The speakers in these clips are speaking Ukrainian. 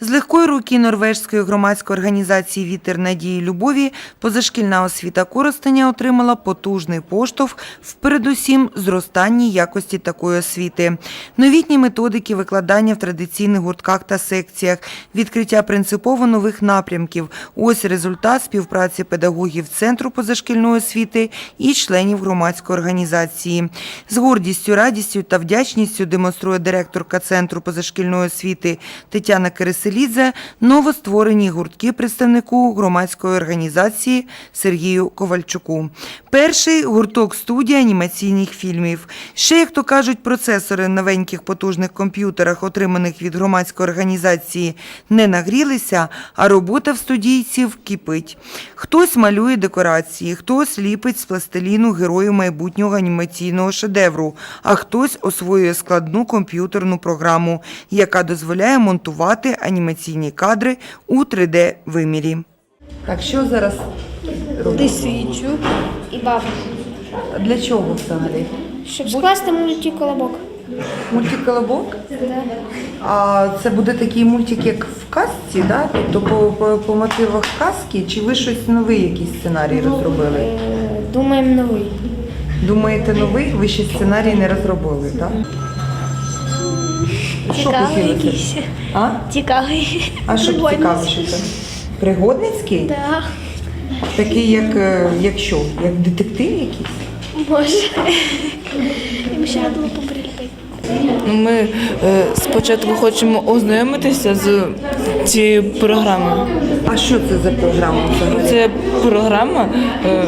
З легкої руки норвежської громадської організації Вітер надії любові позашкільна освіта Коростеня отримала потужний поштовх в передусім зростанні якості такої освіти. Новітні методики викладання в традиційних гуртках та секціях, відкриття принципово нових напрямків. Ось результат співпраці педагогів Центру позашкільної освіти і членів громадської організації. З гордістю, радістю та вдячністю демонструє директорка Центру позашкільної освіти Тетяна Кириселідзе новостворені гуртки представнику громадської організації Сергію Ковальчуку. Перший гурток студія анімаційних фільмів. Ще, як то кажуть, процесори новеньких потужних комп'ютерах, отриманих від громадської організації, не нагрілися, а робота в студійців кипить. Хтось малює декорації, хтось ліпить з пластиліну героїв майбутнього анімаційного шедевру, а хтось освоює складну комп'ютерну програму, яка дозволяє монтувати анімаційні кадри у 3D-вимірі. Так, що зараз Лисичу і бабу. Для чого взагалі? Щоб скласти мультиколобок. Мультиколобок? Да. А це буде такий мультик, як в казці, да? тобто по, по, по мотивах казки, чи ви щось новий якийсь сценарій розробили? Е, Думаємо новий. Думаєте, новий? Ви ще сценарій не розробили, так? Що Цікавий якийсь. А? Цікавий. А що цікаво, що це? Пригодницький? Да. Такий, як, е, як що? Як детектив якийсь? Може. Їм ще треба поприліпити. Ну, Ми е, спочатку хочемо ознайомитися з цією програмою. А що це за програма взагалі? Це програма, е,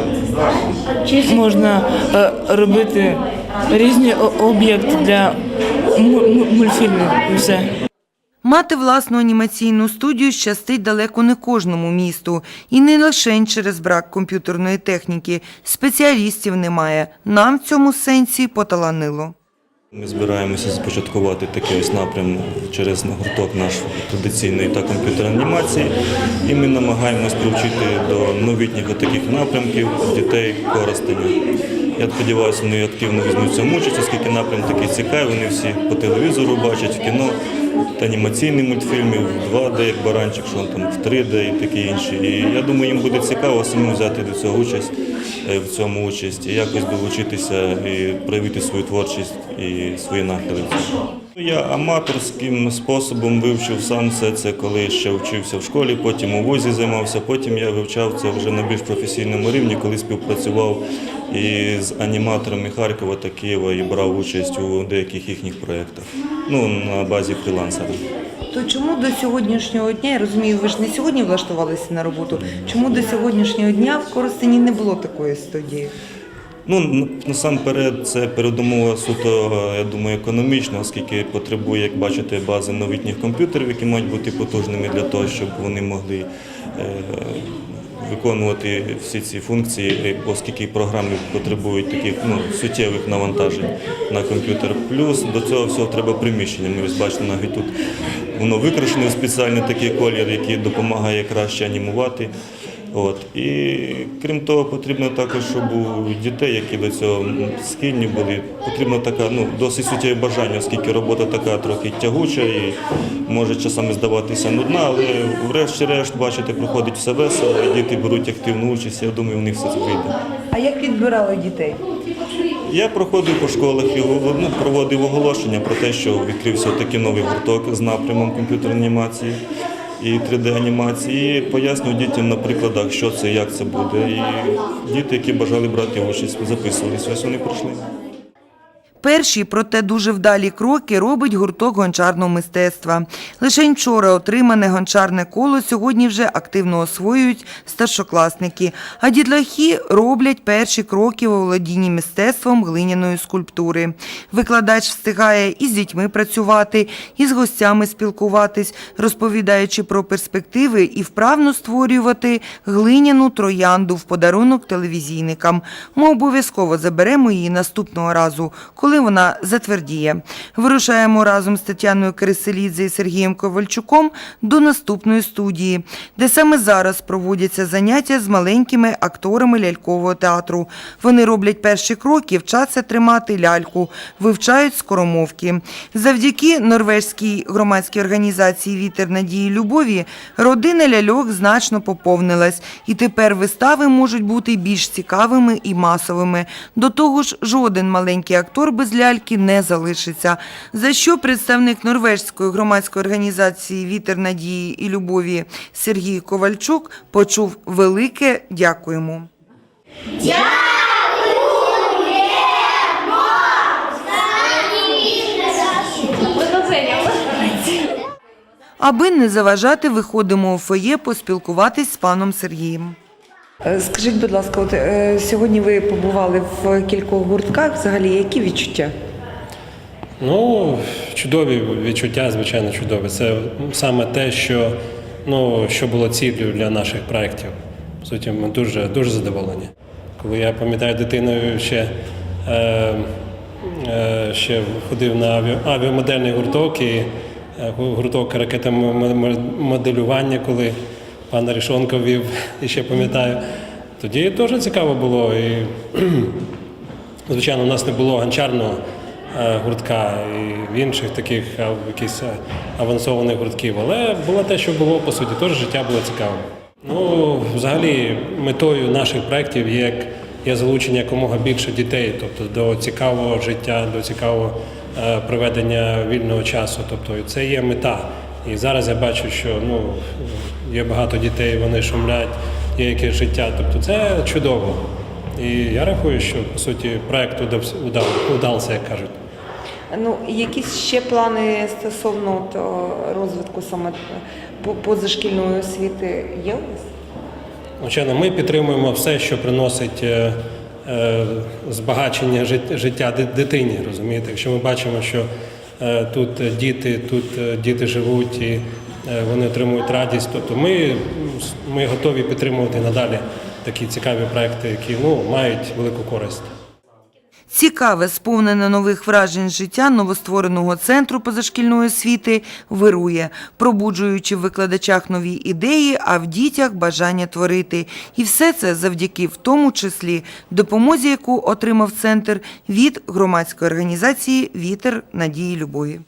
можна е, робити різні о- об'єкти для му- му- і все. Мати власну анімаційну студію щастить далеко не кожному місту. І не лише через брак комп'ютерної техніки. Спеціалістів немає. Нам в цьому сенсі поталанило. Ми збираємося започаткувати такий ось напрям через гурток наш традиційної та комп'ютерної анімації. І ми намагаємось привчити до новітніх таких напрямків дітей Коростеня. Я сподіваюся, вони активно візьмуть в цьому участь, оскільки напрям такий цікавий, вони всі по телевізору бачать, в кіно, та анімаційні мультфільми, в 2D, як баранчик, що там в 3D і такі інші. І я думаю, їм буде цікаво самим взяти до цього участь в цьому участь і якось долучитися і проявити свою творчість і свої нахили. Я аматорським способом вивчив сам все це, коли ще вчився в школі, потім у вузі займався, потім я вивчав це вже на більш професійному рівні, коли співпрацював із аніматорами Харкова та Києва і брав участь у деяких їхніх проєктах. Ну, на базі фрілансера. То чому до сьогоднішнього дня, я розумію, ви ж не сьогодні влаштувалися на роботу, чому до сьогоднішнього дня в Коростені не було такої студії? Ну, насамперед, це передумова суто, я думаю, економічна, оскільки потребує, як бачите, бази новітніх комп'ютерів, які мають бути потужними для того, щоб вони могли е, виконувати всі ці функції, е, оскільки програми потребують таких ну, суттєвих навантажень на комп'ютер. Плюс до цього всього треба приміщення. Ми ось бачите, навіть тут воно викрашене в спеціальний такий колір, який допомагає краще анімувати. От. І крім того, потрібно також, щоб у дітей, які до цього схильні були, потрібно така ну, досить суттєве бажання, оскільки робота така трохи тягуча і може часами здаватися нудна, але врешті-решт, бачите, проходить все весело, діти беруть активну участь, я думаю, у них все це вийде. А як відбирали дітей? Я проходив по школах і ну, проводив оголошення про те, що відкрився такий новий гурток з напрямом комп'ютерної анімації і 3D-анімації. І пояснював дітям на прикладах, що це, як це буде. І діти, які бажали брати участь, записувалися. Ось вони прийшли. Перші, проте дуже вдалі кроки робить гурток гончарного мистецтва. Лише вчора отримане гончарне коло сьогодні вже активно освоюють старшокласники, а дітлахи роблять перші кроки в володінні мистецтвом глиняної скульптури. Викладач встигає і з дітьми працювати, і з гостями спілкуватись, розповідаючи про перспективи і вправно створювати глиняну троянду в подарунок телевізійникам. Ми обов'язково заберемо її наступного разу, коли коли вона затвердіє. Вирушаємо разом з Тетяною Кириселідзе і Сергієм Ковальчуком до наступної студії, де саме зараз проводяться заняття з маленькими акторами лялькового театру. Вони роблять перші кроки, вчаться тримати ляльку, вивчають скоромовки. Завдяки норвезькій громадській організації Вітер надії любові родина ляльок значно поповнилась, і тепер вистави можуть бути більш цікавими і масовими. До того ж, жоден маленький актор без ляльки не залишиться. За що представник норвезької громадської організації Вітер надії і любові Сергій Ковальчук почув велике дякуємо. Аби не заважати, виходимо у фоє поспілкуватись з паном Сергієм. Е, Скажіть, будь ласка, от е, сьогодні ви побували в кількох гуртках. Взагалі, які відчуття? Ну, чудові відчуття, звичайно, чудові. Це саме те, що, ну, що було ціллю для наших проєктів. По суті, ми дуже, дуже задоволені. Коли я пам'ятаю дитиною ще, е, е, ще ходив на авіа, авіамодельний гурток і е, гурток ракетомоделювання, коли пан Рішонко вів, і ще пам'ятаю. Тоді дуже цікаво було. І, Звичайно, у нас не було гончарного е, гуртка і в інших таких а, якихось е, авансованих гуртків, але було те, що було по суті, теж життя було цікавим. Ну, взагалі, метою наших проєктів є, є залучення якомога більше дітей, тобто до цікавого життя, до цікавого е, проведення вільного часу. Тобто це є мета. І зараз я бачу, що ну, є багато дітей, вони шумлять, є якесь життя. Тобто це чудово. І я рахую, що по суті проект удався, удав, удався, як кажуть. Ну, якісь ще плани стосовно розвитку саме позашкільної освіти є у вас? Звичайно, ми підтримуємо все, що приносить е, е, збагачення життя дитині. Розумієте, якщо ми бачимо, що е, тут діти, тут е, діти живуть і е, вони отримують радість, тобто ми, ми готові підтримувати надалі такі цікаві проекти, які ну, мають велику користь. Цікаве, сповнене нових вражень життя новоствореного центру позашкільної освіти вирує, пробуджуючи в викладачах нові ідеї, а в дітях бажання творити. І все це завдяки в тому числі допомозі, яку отримав центр від громадської організації Вітер надії любові.